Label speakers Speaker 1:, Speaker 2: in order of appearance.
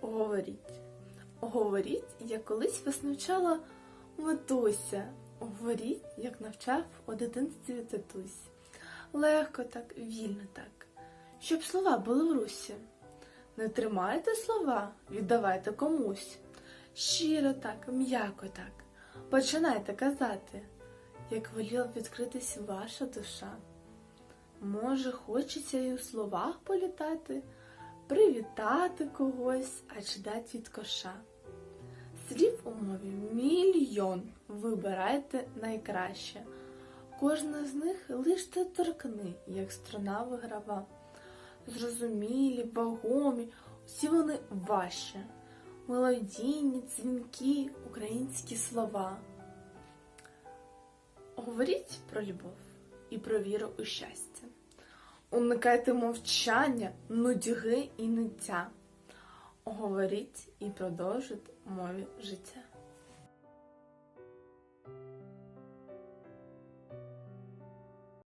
Speaker 1: Говоріть. Говоріть, як колись вас навчала матуся. Говоріть, як навчав у дитинстві татусь. Легко так, вільно так, щоб слова були в русі. Не тримайте слова, віддавайте комусь. Щиро так, м'яко так. Починайте казати, як воліла відкритись ваша душа. Може, хочеться і у словах політати, привітати когось, а чи дати від коша. Слів у мові мільйон. Вибирайте найкраще. Кожна з них лиш ти торкни, як струна виграва. Зрозумілі, вагомі, усі вони ваші. Мелодійні, дзвінкі, українські слова. Говоріть про любов і про віру у щастя. Уникайте мовчання, нудьги і ниття. Говоріть і продовжуйте мові життя.